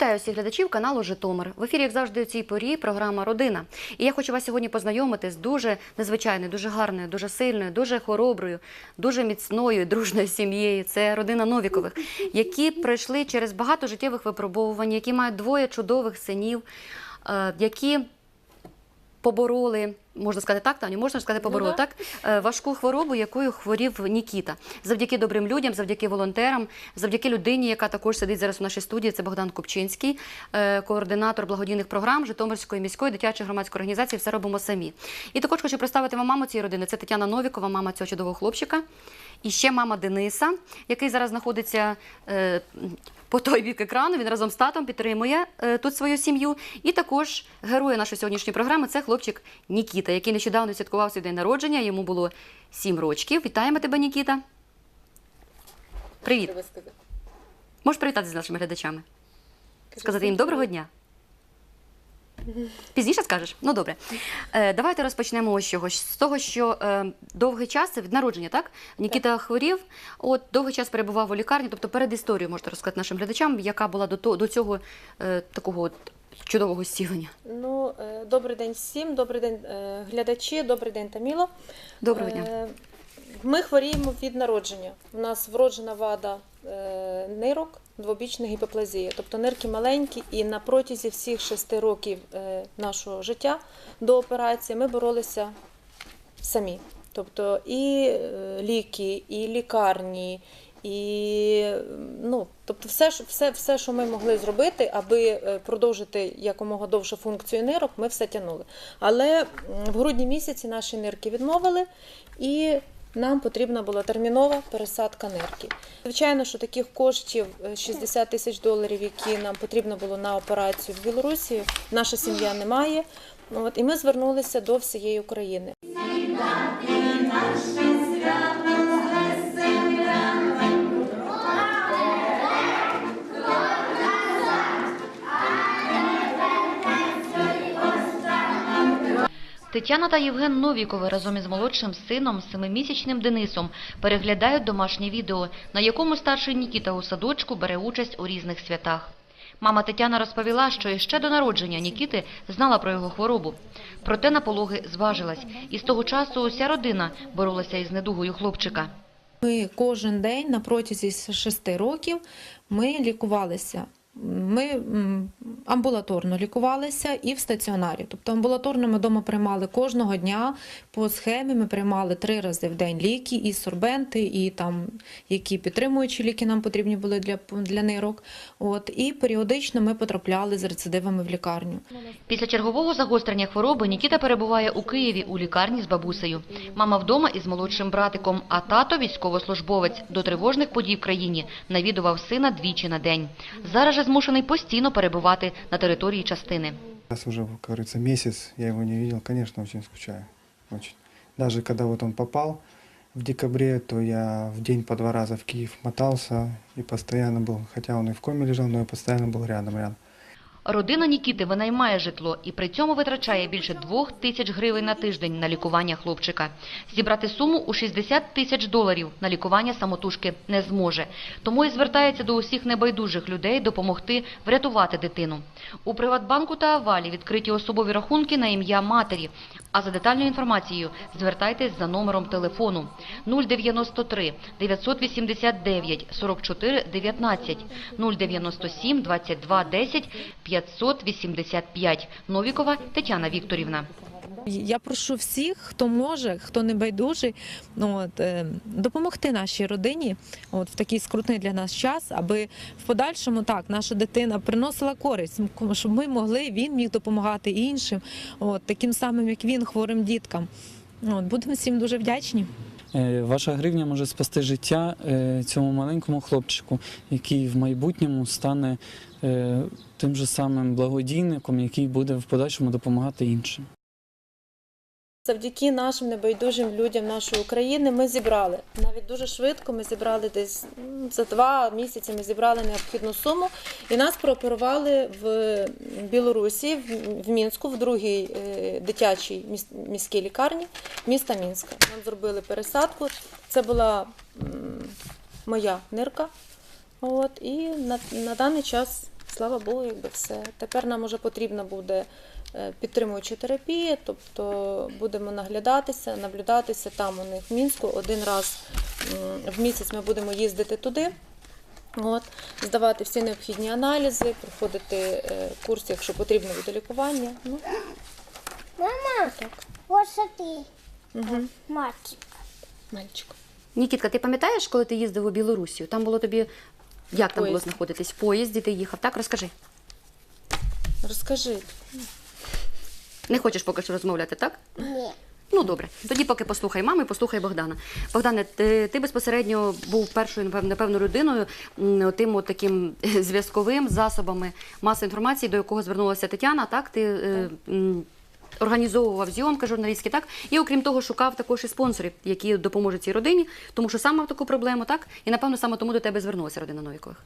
Вітаю всіх глядачів каналу Житомир. В ефірі, як завжди, у цій порі програма Родина. І я хочу вас сьогодні познайомити з дуже незвичайною, дуже гарною, дуже сильною, дуже хороброю, дуже міцною, дружною сім'єю. Це родина Новікових, які пройшли через багато життєвих випробовувань, які мають двоє чудових синів, е, які побороли, можна сказати так, Таню, можна сказати, побороли Ну да. так е, важку хворобу, якою хворів Нікіта. Завдяки добрим людям, завдяки волонтерам, завдяки людині, яка також сидить зараз у нашій студії. Це Богдан Купчинський, е, координатор благодійних програм Житомирської міської дитячої громадської організації. Все робимо самі. І також хочу представити вам маму цієї родини. Це Тетяна Новікова, мама цього чудового хлопчика. І ще мама Дениса, який зараз знаходиться е, по той бік екрану. Він разом з татом підтримує тут свою сім'ю. І також герой нашої сьогоднішньої програми це хлопчик Нікіта, який нещодавно святкував свій день народження. Йому було 7 років. Вітаємо тебе, Нікіта. Привіт. Можеш привітатися з нашими глядачами? Сказати їм доброго дня. Пізніше скажеш? Ну добре. Е, давайте розпочнемо ось чогось. З того, що е, довгий час від народження, так? Нікіта хворів, от довгий час перебував у лікарні, тобто перед історією можете розказати нашим глядачам, яка була до, то- до цього е, такого от чудового зцілення. Ну, е, добрий день всім, добрий день е, глядачі, добрий день Таміло. Доброго дня. Е, Ми хворіємо від народження. У нас вроджена вада нирок, двобічна гіпоплазія. Тобто нирки маленькі, і на протязі всіх шести років нашого життя до операції ми боролися самі. Тобто і ліки, і лікарні, і ну, тобто все, все, все, що ми могли зробити, аби е, продовжити якомога довше функцію нирок, ми все тягнули. Але в грудні місяці наші нирки відмовили, і нам потрібна була термінова пересадка нирки. Звичайно, що таких коштів е, 60 тисяч доларів, які нам потрібно було на операцію в Білорусі, наша сім'я не має. От, і ми звернулися до всієї України. Тетяна та Євген Новікови разом із молодшим сином, семимісячним Денисом, переглядають домашнє відео, на якому старший Нікіта у садочку бере участь у різних святах. Мама Тетяна розповіла, що іще до народження Нікіти знала про його хворобу. Проте на пологи зважилась. І з того часу уся родина боролася із недугою хлопчика. Ми кожен день на протязі шести років ми лікувалися. Ми амбулаторно лікувалися і в стаціонарі. Тобто амбулаторно ми вдома приймали кожного дня по схемі. Ми приймали три рази в день ліки, і сорбенти, і там які підтримуючі ліки нам потрібні були для, для нирок. От і періодично ми потрапляли з рецидивами в лікарню. Після чергового загострення хвороби Нікіта перебуває у Києві у лікарні з бабусею. Мама вдома із молодшим братиком, а тато, військовослужбовець, до тривожних подій в країні навідував сина двічі на день. Зараз же змушений постійно перебувати на території частини. Зараз вже, говорится, месяц я його не бачив, звісно, дуже скучаю. Очень. Даже когда вот он в декабре, то я в день по два раза в Киев мотался и постоянно был, хотя он и в коме лежал, но я постоянно был рядом, рядом. Родина Нікіти винаймає житло і при цьому витрачає більше двох тисяч гривень на тиждень на лікування хлопчика. Зібрати суму у 60 тисяч доларів на лікування самотужки не зможе. Тому і звертається до усіх небайдужих людей допомогти врятувати дитину. У Приватбанку та Авалі відкриті особові рахунки на ім'я матері. А за детальною інформацією звертайтесь за номером телефону 093 989 44 19 097 22 10 585. Новікова Тетяна Вікторівна. Я прошу всіх, хто може, хто не байдужий, ну, от, е, допомогти нашій родині от, в такий скрутний для нас час, аби в подальшому так наша дитина приносила користь, щоб ми могли, він міг допомагати іншим, от, таким самим, як він, хворим діткам. От, будемо всім дуже вдячні. Е, Ваша гривня може спасти життя е, цьому маленькому хлопчику, який в майбутньому стане тим же самим благодійником, який буде в подальшому допомагати іншим. Завдяки нашим небайдужим людям нашої України ми зібрали навіть дуже швидко. Ми зібрали десь за два місяці. Ми зібрали необхідну суму, і нас прооперували в Білорусі, в- Мінську, в другій е, дитячій міській лікарні міста Мінська. Нам зробили пересадку. Це була моя нирка. От і на, на даний час слава Богу, якби все. Тепер нам вже потрібна буде підтримуюча терапія, тобто будемо наглядатися, наблюдатися там у них в Мінську. Один раз в місяць ми будемо їздити туди. От, здавати всі необхідні аналізи, проходити е, курс, якщо потрібно буде лікування. Ну, Мама, так. вот смотри, Угу. мальчик. Мальчик. Нікітка, ти пам'ятаєш, коли ти їздив у Білорусію? Там було тобі. Як там було знаходитись? В поїзді ти їхав, так? Розкажи. Розкажи. Не хочеш поки що розмовляти, так? Нет. Ну добре, тоді поки послухай мами, послухай Богдана. Богдане, ти, ти безпосередньо був першою, напевно, людиною, м, тим от таким зв'язковим засобами масової інформації, до якого звернулася Тетяна. Так, ти е, м, організовував зйомки журналістські, так і окрім того, шукав також і спонсорів, які допоможуть цій родині, тому що сам мав таку проблему, так і напевно саме тому до тебе звернулася родина Новікових.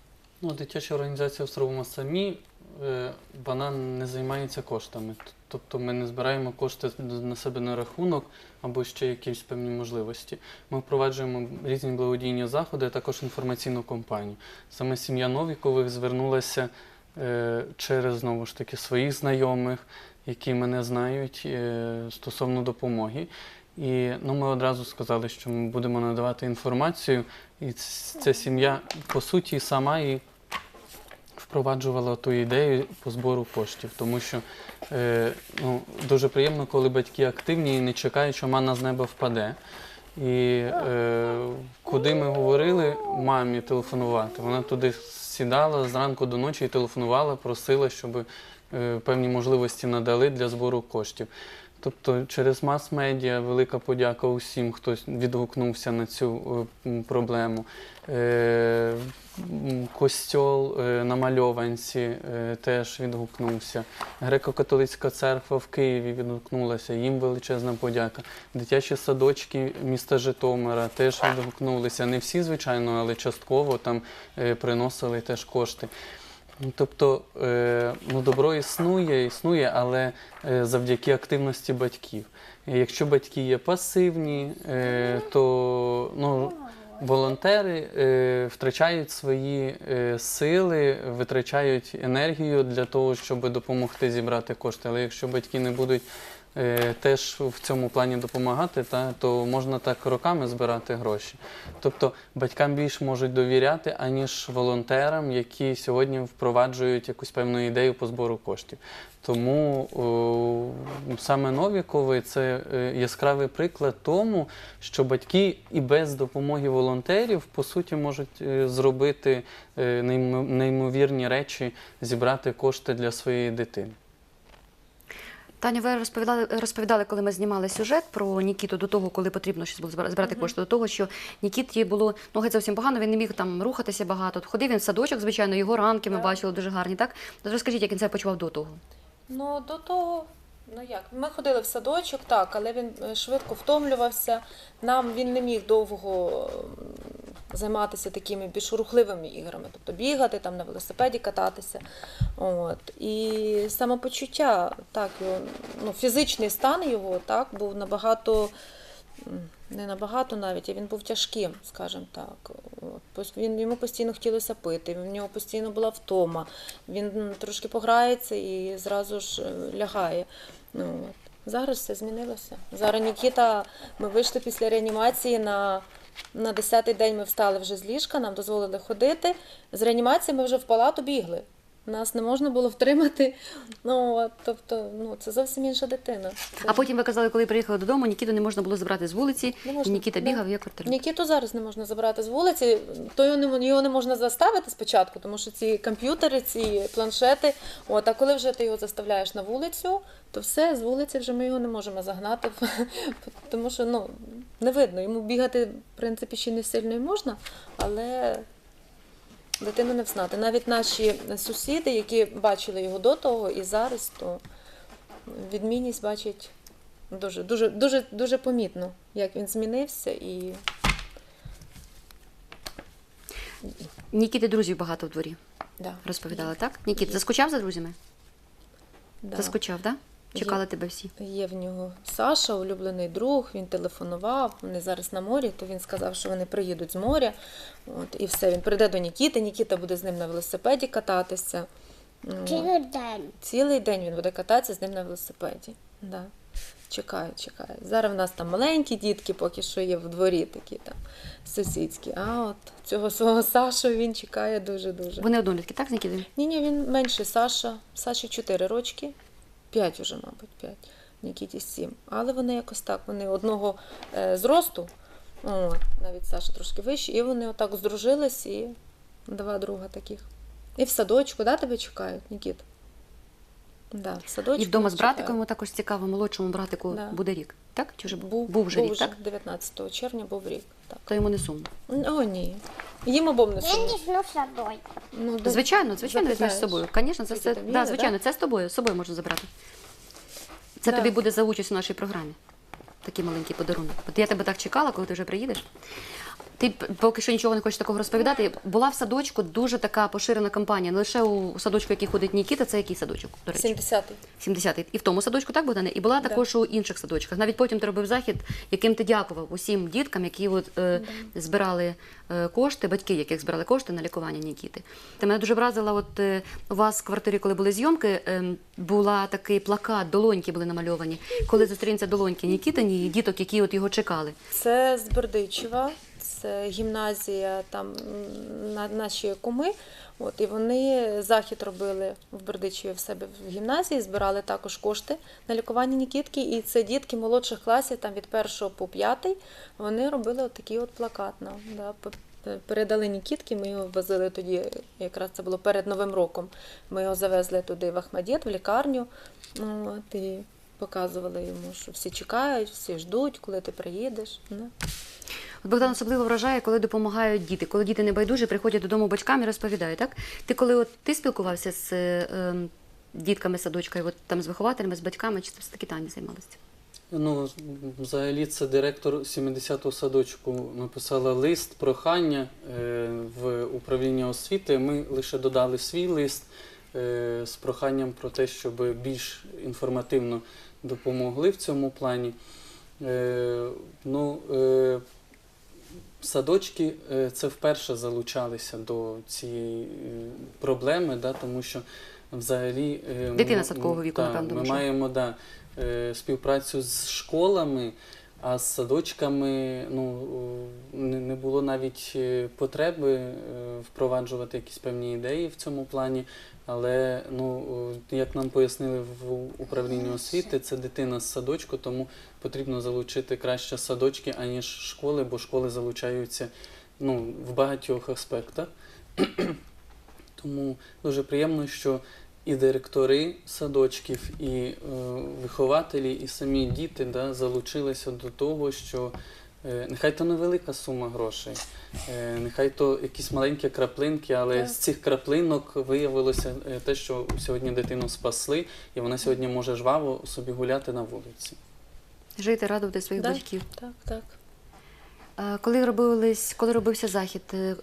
Ну, дитяча організація «Островимо самі, е, вона не займається коштами. Тобто ми не збираємо кошти на себе на рахунок або ще якісь певні можливості. Ми впроваджуємо різні благодійні заходи, а також інформаційну кампанію. Саме сім'я Новікових звернулася е, через знову ж таки своїх знайомих, які мене знають е, стосовно допомоги. І ну, ми одразу сказали, що ми будемо надавати інформацію, і ця сім'я по суті сама і впроваджувала ту ідею по збору коштів, тому що е, ну, дуже приємно, коли батьки активні і не чекають, що мана з неба впаде. І е, куди ми говорили мамі телефонувати, вона туди сідала зранку до ночі і телефонувала, просила, щоб е, певні можливості надали для збору коштів. Тобто через мас-медіа велика подяка усім, хто відгукнувся на цю е, проблему. Е, Костьол е, на Мальованці теж відгукнувся. Греко-католицька церква в Києві відгукнулася, їм величезна подяка. Дитячі садочки міста Житомира теж відгукнулися. Не всі, звичайно, але частково там приносили теж кошти. Ну, Тобто е, ну, добро існує, існує, але е, завдяки активності батьків. Якщо батьки є пасивні, е, то ну, волонтери втрачають свої сили, витрачають енергію для того, щоб допомогти зібрати кошти. Але якщо батьки не будуть теж в цьому плані допомагати, та, то можна так роками збирати гроші. Тобто батькам більш можуть довіряти, аніж волонтерам, які сьогодні впроваджують якусь певну ідею по збору коштів. Тому о, саме Новікови це е, яскравий приклад тому, що батьки і без допомоги волонтерів по суті можуть е, зробити е, неймовірні речі, зібрати кошти для своєї дитини. Таня, ви розповідали, розповідали, коли ми знімали сюжет про Нікіту до того, коли потрібно щось було збирати кошти, до того, що Нікіті було ну, геть зовсім погано, він не міг там рухатися багато. Ходив він в садочок, звичайно, його ранки ми бачили дуже гарні, так? Розкажіть, як він себе почував до того. Ну, до того, ну як, ми ходили в садочок, так, але він е, швидко втомлювався. Нам він не міг довго займатися такими більш рухливими іграми, тобто бігати, там на велосипеді кататися. От. І самопочуття, так, його, ну, фізичний стан його так, був набагато. Не набагато навіть, а він був тяжким, скажімо так. Він, йому постійно хотілося пити, в нього постійно була втома. Він трошки пограється і зразу ж е, лягає. Ну, от. Зараз все змінилося. Зараз Нікіта, ми вийшли після реанімації на, на 10-й день ми встали вже з ліжка, нам дозволили ходити. З реанімації ми вже в палату бігли. Нас не можна було втримати. Ну, от, тобто, ну, це зовсім інша дитина. А потім ви казали, коли приїхали додому, Нікіту не можна було забрати з вулиці, Не і Нікіта да. бігав, як квартиру. Нікіту зараз не можна забрати з вулиці, то його не, його не можна заставити спочатку, тому що ці комп'ютери, ці планшети. От, а коли вже ти його заставляєш на вулицю, то все, з вулиці вже ми його не можемо загнати, тому що ну, не видно. Йому бігати, в принципі, ще не сильно і можна, але дитину не взнати. Навіть наші сусіди, які бачили його до того і зараз, то відмінність бачать дуже, дуже, дуже, дуже помітно, як він змінився і. Нікіти друзів багато в дворі. Да. Розповідали, так? Нікіт, заскучав за друзями? Да. Заскучав, так? Да? Чекали тебе всі. Є в нього Саша, улюблений друг, він телефонував, вони зараз на морі, то він сказав, що вони приїдуть з моря. От, і все, він прийде до Нікіти, Нікіта буде з ним на велосипеді кататися. Цілий день. Цілий день він буде кататися з ним на велосипеді. Да. Чекаю, чекаю. Зараз в нас там маленькі дітки, поки що є в дворі такі там сусідські. А от цього свого Сашу він чекає дуже-дуже. Вони однолітки, так, з Нікітою? Ні, ні, він менший Саша. Саші 4 рочки, 5 уже, мабуть, 5. Нікіті 7. Але вони якось так, вони одного е, зросту, о, навіть Саша трошки вищий, і вони отак здружились і два друга таких. І в садочку, да, тебе чекають, Нікіт? Да, в садочку. І вдома з братиком йому також цікаво, молодшому братику Да. буде рік. Так? Чи вже Був, був вже був рік, так? 19 червня був рік. Так. То йому не сумно. О, ні. Їм обом не Я сумно. садой. Ну, до- Звичайно, звичайно, візьмеш з запитаєш. собою. Звісно, це там Да, звичайно, це з тобою, з собою можна забрати. Це Да. тобі буде за участь у нашій програмі. Такий маленький подарунок. От я тебе так чекала, коли ти вже приїдеш. Ти поки що нічого не хочеш такого розповідати. Була в садочку дуже така поширена кампанія. Не лише у садочку, який ходить Нікіта, це який садочок, до речі? 70-й. 70-й. І в тому садочку, так, Богдане? І була також у інших садочках. Навіть потім ти робив захід, яким ти дякував усім діткам, які от, е, збирали е, кошти, батьки, яких збирали кошти на лікування Нікіти. Ти мене дуже вразила, от е, у вас в квартирі, коли були зйомки, е, була такий плакат, долоньки були намальовані. Коли зустрінеться долоньки Нікітині і діток, які от його чекали. Це з Бердичева, це гімназія, там на, наші куми. От, і вони захід робили в Бердичеві в себе в гімназії, збирали також кошти на лікування Нікітки. І це дітки молодших класів, там від першого по п'ятий, вони робили от такий от плакат. Да, Передали Нікітки, ми його возили тоді, якраз це було перед Новим роком. Ми його завезли туди в Ахмадєт, в лікарню. От, і показували йому, що всі чекають, всі ждуть, коли ти приїдеш. Ну. Богдан особливо вражає, коли допомагають діти. Коли діти небайдужі, приходять додому батькам і розповідають, так? Ти коли от ти спілкувався з е, ем, дітками садочка, і от там з вихователями, з батьками, чи все таки Таня займалася? Ну, взагалі, це директор 70-го садочку написала лист прохання е, в управління освіти. Ми лише додали свій лист е, з проханням про те, щоб більш інформативно допомогли в цьому плані. Е, ну, е, садочки е, це вперше залучалися до цієї е, проблеми, да, тому що взагалі е, Дитина садкового віку, та, напевно, Ми маємо да, співпрацю з школами, а з садочками ну, не, було навіть е, потреби е, впроваджувати якісь певні ідеї в цьому плані. Але ну, як нам пояснили в управлінні освіти, це дитина з садочку, тому потрібно залучити краще садочки, аніж школи, бо школи залучаються ну, в багатьох аспектах. Тому дуже приємно, що і директори садочків, і е, вихователі, і самі діти да, залучилися до того, що е, нехай то невелика сума грошей, е, нехай то якісь маленькі краплинки, але Так. з цих краплинок виявилося е, те, що сьогодні дитину спасли, і вона сьогодні може жваво собі гуляти на вулиці. Жити, радувати своїх Да. батьків. Так, так. Е, Коли робились, коли робився захід е,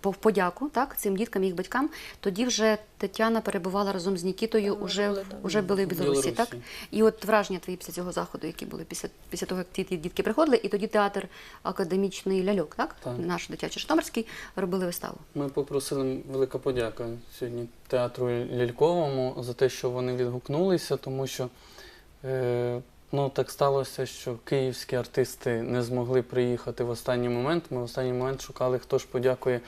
по- в подяку так, цим діткам, їх батькам, тоді вже Тетяна перебувала разом з Нікітою, Ми уже, були там. уже були в Білорусі, так? І от враження твої після цього заходу, які були після, після того, як ті, ті дітки приходили, і тоді театр академічний ляльок, так? Так. Наш дитячий Житомирський робили виставу. Ми попросили велика подяка сьогодні театру Ляльковому за те, що вони відгукнулися, тому що е, ну, так сталося, що київські артисти не змогли приїхати в останній момент. Ми в останній момент шукали, хто ж подякує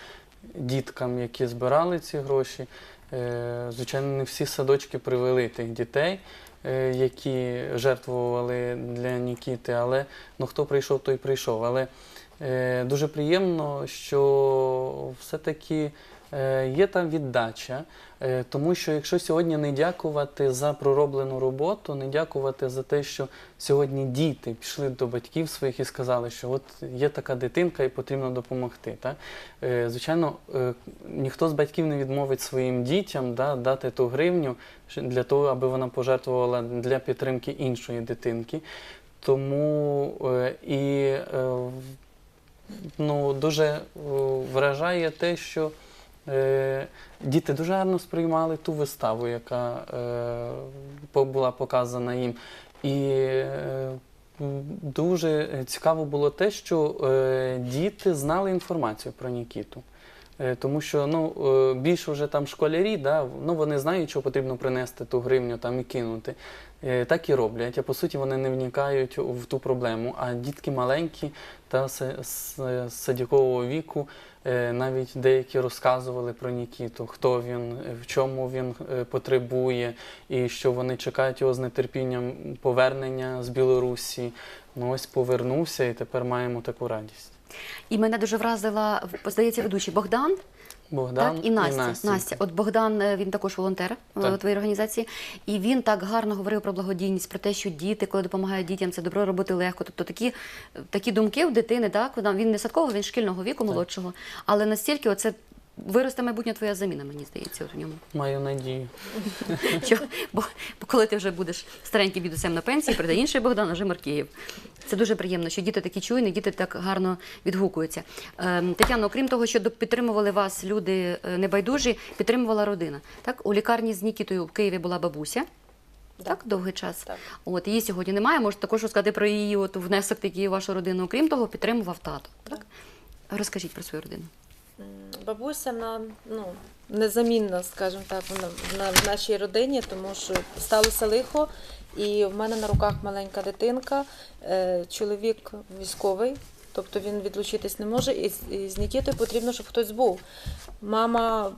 діткам, які збирали ці гроші. Е, звичайно, не всі садочки привели тих дітей. е, Які жертвували для Нікіти, але ну, хто прийшов, той прийшов. Але Дуже приємно, що все-таки е, є там віддача, е, тому що якщо сьогодні не дякувати за пророблену роботу, не дякувати за те, що сьогодні діти пішли до батьків своїх і сказали, що от є така дитинка і потрібно допомогти. Так? Е, Звичайно, е, ніхто з батьків не відмовить своїм дітям да, дати ту гривню для того, аби вона пожертвувала для підтримки іншої дитинки. Тому е, і е, ну, дуже вражає те, що е, діти дуже гарно сприймали ту виставу, яка е, була показана їм. І е, дуже цікаво було те, що е, діти знали інформацію про Нікіту. Е, Тому що ну, е, більше вже там школярі, да, ну, вони знають, що потрібно принести ту гривню там, і кинути. Е, Так і роблять. А по суті вони не вникають в ту проблему. А дітки маленькі та садякового віку навіть деякі розказували про Нікіту, хто він, в чому він потребує, і що вони чекають його з нетерпінням повернення з Білорусі. Ну ось повернувся, і тепер маємо таку радість. І мене дуже вразила, здається, ведучий Богдан. Богдан так, і Настя. Настя. От Богдан, е, він також волонтер е, Так. у твоїй організації, і він так гарно говорив про благодійність, про те, що діти, коли допомагають дітям, це добро робити легко. Тобто такі, такі думки в дитини, так він не садкового, він шкільного віку, молодшого, але настільки оце. Виросте майбутня твоя заміна, мені здається, от в ньому. Маю надію. Що, бо, бо коли ти вже будеш стареньким дідусем на пенсії, прийде інший Богдан, а вже Маркієв. Це дуже приємно, що діти такі чуйні, діти так гарно відгукуються. Ем, Тетяно, окрім того, що підтримували вас люди е, небайдужі, підтримувала родина. Так, у лікарні з Нікітою в Києві була бабуся. Так, довгий час. Так. От її сьогодні немає. Можете також розказати про її от внесок такий у вашу родину. Окрім того, підтримував тато. Так? Розкажіть про свою родину. Бабуся на ну незамінна, скажімо так, в нашій родині, тому що сталося лихо, і в мене на руках маленька дитинка, е, чоловік військовий, тобто він відлучитись не може, і, з- Нікітою потрібно, щоб хтось був. Мама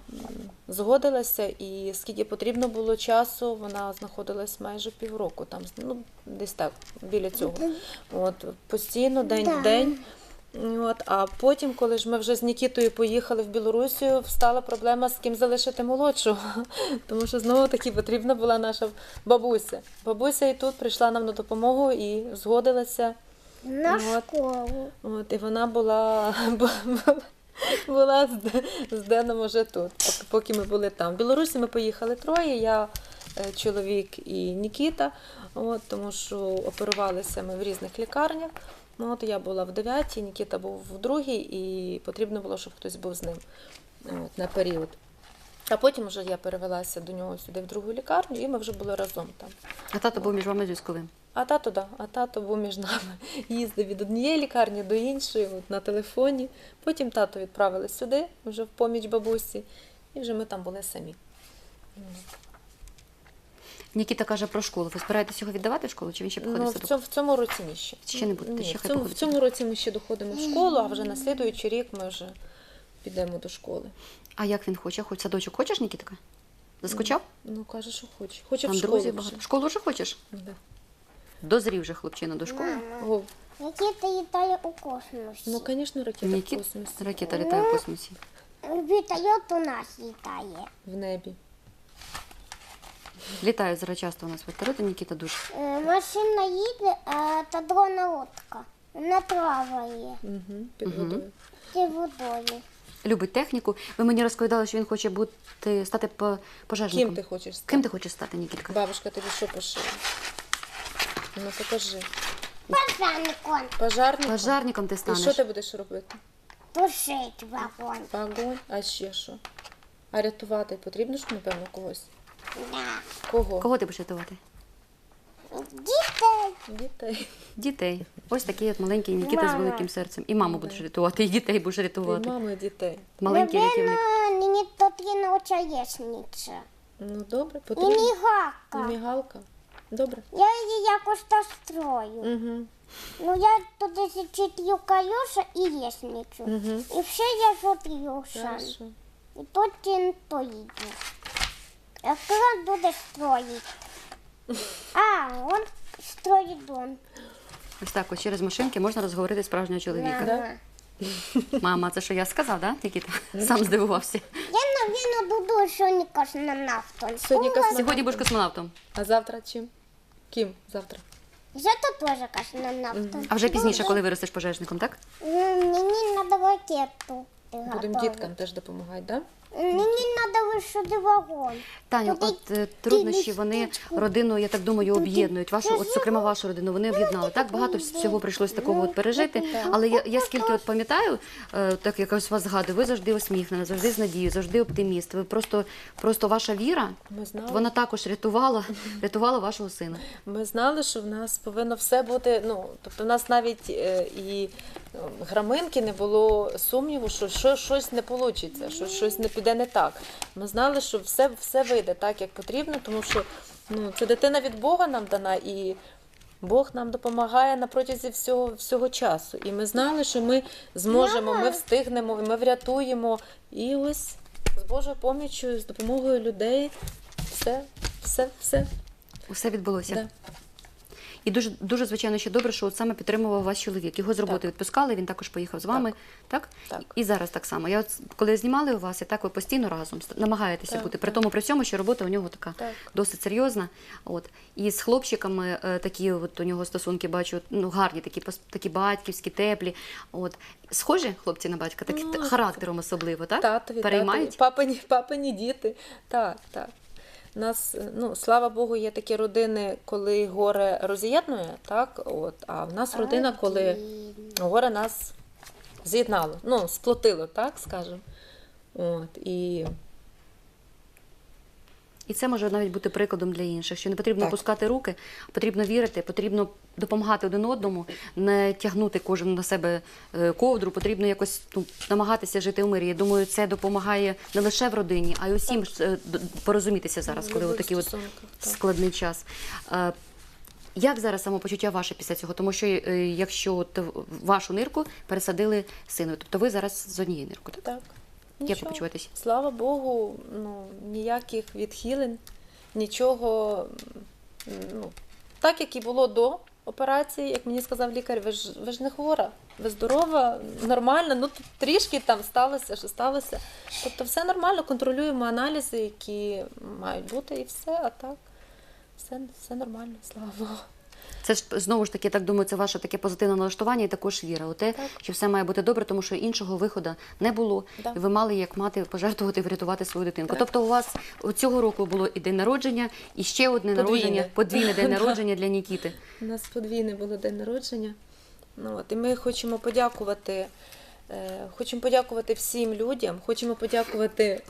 згодилася, і скільки потрібно було часу, вона знаходилась майже півроку, там ну десь так біля цього. От постійно, день в день. От, а потім, коли ж ми вже з Нікітою поїхали в Білорусію, встала проблема, з ким залишити молодшого. Тому що знову таки потрібна була наша бабуся. Бабуся і тут прийшла нам на допомогу і згодилася. На Вот. школу. От, і вона була, була, була з, Де- з Деном уже тут, поки- поки ми були там. В Білорусі ми поїхали троє, я, е, чоловік і Нікіта, от, тому що оперувалися ми в різних лікарнях. Ну, от я була в дев'ятій, Нікіта був в другій, і потрібно було, щоб хтось був з ним от, на період. А потім вже я перевелася до нього сюди в другу лікарню, і ми вже були разом там. А тато був між вами зв'язковим. А тато, да, а тато був між нами. Їздив від однієї лікарні до іншої, от, на телефоні. Потім тато відправили сюди, вже в поміч бабусі, і вже ми там були самі. Нікіта каже про школу. Ви збираєтесь його віддавати в школу, чи він ще походить Ну, в садок? цьому, в цьому році ні ще. Ще не буде, Ні, ще в, хай цьому, в походить цьому році ми ще доходимо в школу, а вже на слідуючий рік ми вже підемо до школи. А як він хоче? Хоч садочок хочеш, Нікітка? Заскучав? Ну, каже, що хоче. Хоче Там в школу. друзів вже. багато. В школу вже хочеш? Да. Дозрів вже хлопчина до школи. О, Нікіта літає у космосі. ну, звісно, ракета в Нікіт, космосі, ракета літає в космосі. Вертольот у нас літає. в небі. Літають зараз часто у нас вертольоти, Нікіта дуже. Е, Машина їде, а та дрона лодка. Вона плаває Угу, під Мгм. водою. під водою. Любить техніку. Ви мені розповідали, що він хоче бути стати по- пожежником. Ким ти хочеш стати? Ким ти хочеш стати, Нікітка? Бабушка тобі що пошила? Ну покажи. Пожарником Пожарник? Пожарником ти І станеш. що ти будеш робити? тушить вагон. Вогонь, а ще що? А рятувати потрібно ж, напевно, когось? Да. Кого? Кого ти будеш рятувати? Дітей. Дітей. Дітей. Ось такий от маленький Нікіта з Мама. великим серцем. І маму будеш рятувати, і дітей будеш І рятувати. мами, і дітей. Маленький рятівник. Наверно, мені потрібна чаєшниця. Ну добре, І потрібно. І мігалка. мігалка. Добре. Я її якось настрою. Угу. Ну, я туди зачеплю колеса і лестницю. Угу. І все я. Хорошо. І потім поїду. Якраз буде строїть. А, он строїть дом. Ось так, ось через машинки можна розговорити справжнього чоловіка. Да. Мама, це що я сказав, да, Нікіта? Сам здивувався. Я, навіть, буду сьогодні космонавтом. Сьогодні космонавт. Сьогодні будеш космонавтом. А завтра чим? Ким завтра? Зато теж космонавтом. А вже пізніше, коли виростеш пожежником, так? М, Мені треба ракету. Будемо діткам теж допомагати, так? Мені треба висюди вагон. Таню, Туди от е, труднощі вони штучку. родину, я так думаю, об'єднують. Вашу, от зокрема, вашу родину, вони об'єднали. Так багато всього прийшлось такого от пережити. Але я, я скільки от пам'ятаю, е, так якось вас згадую, ви завжди усміхнена, завжди з надією, завжди оптиміст. Ви просто, просто ваша віра, Ми знали. вона також рятувала, рятувала вашого сина. Ми знали, що в нас повинно все бути. Ну, тобто, в нас навіть е, і граминки, не було сумніву, що, що щось не вийде, що щось не піде не так. Ми знали, що все, все вийде так, як потрібно, тому що ну, це дитина від Бога нам дана, і Бог нам допомагає на протязі всього, всього часу. І ми знали, що ми зможемо, ми встигнемо, ми врятуємо. І ось з Божою поміччю, з допомогою людей, все, все, все. Усе відбулося. Да. І дуже, дуже звичайно, ще добре, що от саме підтримував вас чоловік. Його з роботи Так. відпускали, він також поїхав з вами. Так? Так. І зараз так само. Я от коли знімали у вас, і так ви постійно разом намагаєтеся Так, бути. При так. тому при всьому, що робота у нього така Так. досить серйозна. От. І з хлопчиками е, такі от у нього стосунки бачу, ну гарні, такі такі батьківські, теплі. От. Схожі хлопці на батька, такі Ну, характером особливо, так? Татові, Переймають? татові, папині, папині діти. Так, так. Нас, е, ну, слава Богу, є такі родини, коли горе роз'єднує, так? От, а в нас родина, коли горе нас з'єднало, ну, сплотило, так скажемо. От, і І це може навіть бути прикладом для інших, що не потрібно Так. опускати руки, потрібно вірити, потрібно допомагати один одному, не тягнути кожен на себе е, ковдру, потрібно якось ну, намагатися жити в мирі. Я думаю, це допомагає не лише в родині, а й усім е, д- порозумітися зараз, коли любих такий от так. складний час. Е, Як зараз самопочуття ваше після цього? Тому що е, якщо от вашу нирку пересадили сину, тобто ви зараз з однієї нирки, так? так. Як ви почуваєтесь? Слава Богу, ну, ніяких відхилень, нічого. Ну, так, як і було до операції, як мені сказав лікар, ви ж, ви ж не хвора, ви здорова, нормально, ну трішки там сталося, що сталося. Тобто все нормально, контролюємо аналізи, які мають бути, і все, а так, все, все нормально, слава Богу. Це ж знову ж таки, так думаю, це ваше таке позитивне налаштування і також віра у те, Так. що все має бути добре, тому що іншого виходу не було. Да. І ви мали як мати пожертвувати, врятувати свою дитинку. Так. Тобто, у вас цього року було і день народження, і ще одне Подвійне. народження, подвійне день народження для Нікіти. У нас подвійне було день народження. Ну, от, і ми хочемо подякувати. е, Хочемо подякувати всім людям, хочемо подякувати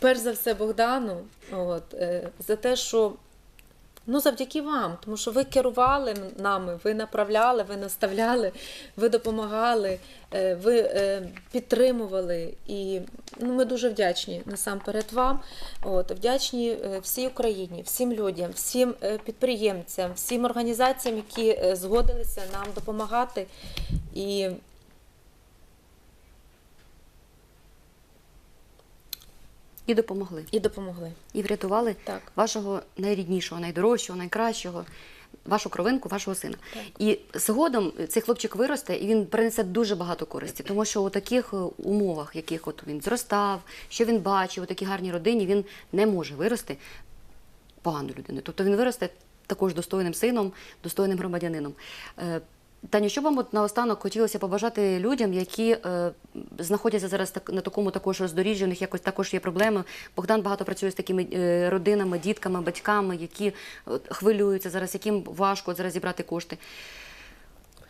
перш за все Богдану от, е, за те, що ну, завдяки вам, тому що ви керували нами, ви направляли, ви наставляли, ви допомагали, е, ви е, підтримували. І ну, ми дуже вдячні насамперед вам. От, вдячні е, всій Україні, всім людям, всім підприємцям, всім організаціям, які згодилися нам допомагати. І І допомогли. І допомогли. І врятували Так. вашого найріднішого, найдорожчого, найкращого. Вашу кровинку, вашого сина. Так. І згодом цей хлопчик виросте і він принесе дуже багато користі, тому що у таких е, умовах, яких от він зростав, що він бачив, у такій гарній родині, він не може вирости поганою людиною. Тобто він виросте також достойним сином, достойним громадянином. Таню, що вам от наостанок хотілося побажати людям, які е, знаходяться зараз так, на такому також роздоріжжі, у них якось також є проблеми. Богдан багато працює з такими е, родинами, дітками, батьками, які от, хвилюються зараз, яким важко от зараз зібрати кошти.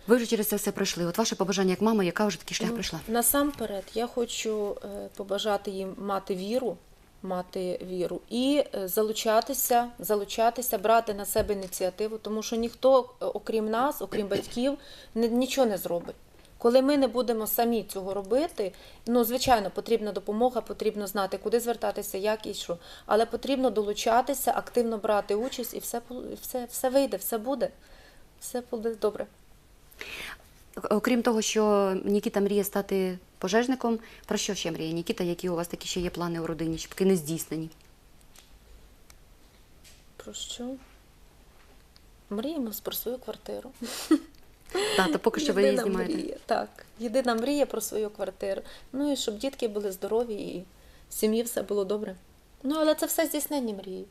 Ви вже через це все пройшли. От ваше побажання як мама, яка вже такий шлях Ну, пройшла? Насамперед, я хочу е, побажати їм мати віру, мати віру і е, залучатися, залучатися, брати на себе ініціативу, тому що ніхто, е, окрім нас, окрім батьків, нічого не зробить. Коли ми не будемо самі цього робити, ну звичайно, потрібна допомога, потрібно знати, куди звертатися, як і що. Але потрібно долучатися, активно брати участь, і все, все, все вийде, все буде, все буде добре. Окрім того, що Нікіта мріє стати пожежником, про що ще мріє Нікіта? Які у вас такі ще є плани у родині, поки не здійснені? Про що? Мріємо про свою квартиру. Так, то поки що ви її знімаєте. мрія, так. Єдина мрія про свою квартиру. Ну і щоб дітки були здорові і в сім'ї все було добре. Ну, але це все здійсненні мрії.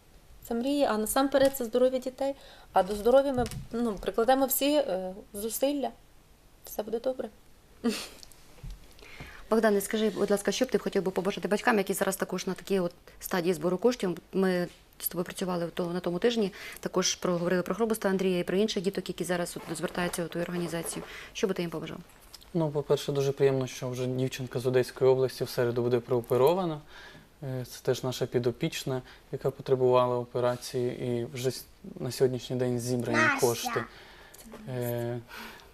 Це мрії, а насамперед це здоров'я дітей. А до здоров'я ми ну, прикладемо всі е, зусилля. Все буде добре. Богдане, скажи, будь ласка, що б ти хотів би побажати батькам, які зараз також на такій от стадії збору коштів? Ми з тобою працювали на тому тижні, також проговорили про Хробуста Андрія і про інших діток, які зараз от звертаються у твою організацію. Що би ти їм побажав? Ну, по-перше, дуже приємно, що вже дівчинка з Одеської області в середу буде прооперована. Е, Це теж наша підопічна, яка потребувала операції, і вже на сьогоднішній день зібрані кошти.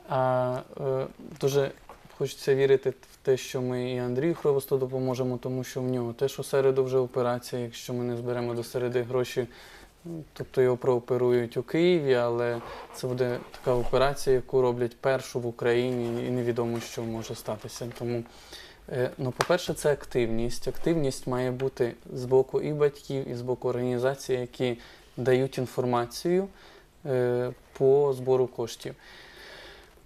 А е, дуже хочеться вірити в те, що ми і Андрію Хровосту допоможемо, тому що в нього теж у середу вже операція. Якщо ми не зберемо до середи гроші, тобто його прооперують у Києві, але це буде така операція, яку роблять першу в Україні, і невідомо, що може статися. Тому, е, ну, по-перше, це активність. Активність має бути з боку і батьків, і з боку організацій, які дають інформацію е, по збору коштів.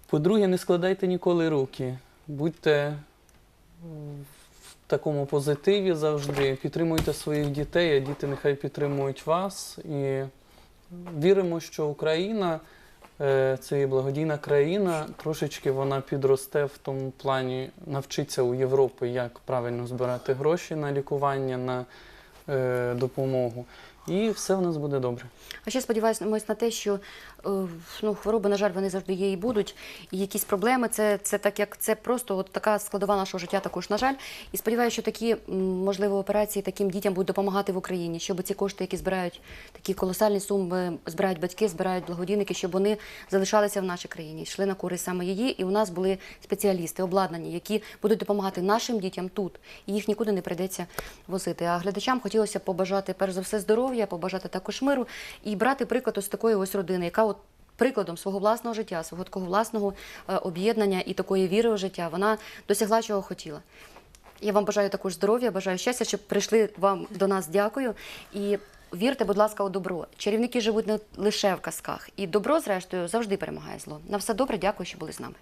По-друге, не складайте ніколи руки. Будьте в такому позитиві завжди, підтримуйте своїх дітей, а діти нехай підтримують вас. І віримо, що Україна е, це є благодійна країна, трошечки вона підросте в тому плані, навчиться у Європи, як правильно збирати гроші на лікування, на е, допомогу. І все в нас буде добре. А ще сподіваємось на те, що ну, хвороби, на жаль, вони завжди є і будуть. І якісь проблеми, це, це так як це просто от така складова нашого життя, також, на жаль. І сподіваюся, що такі можливо операції таким дітям будуть допомагати в Україні, щоб ці кошти, які збирають такі колосальні суми, збирають батьки, збирають благодійники, щоб вони залишалися в нашій країні, йшли на користь саме її. І у нас були спеціалісти, обладнані, які будуть допомагати нашим дітям тут. І їх нікуди не прийдеться возити. А глядачам хотілося побажати перш за все здоров'я, побажати також миру і брати приклад ось такої ось родини, яка прикладом свого власного життя, свого такого власного е, об'єднання і такої віри у життя, вона досягла чого хотіла. Я вам бажаю також здоров'я, бажаю щастя, щоб прийшли вам до нас. Дякую. І вірте, будь ласка, у добро. Чарівники живуть не лише в казках. І добро, зрештою, завжди перемагає зло. На все добре, дякую, що були з нами.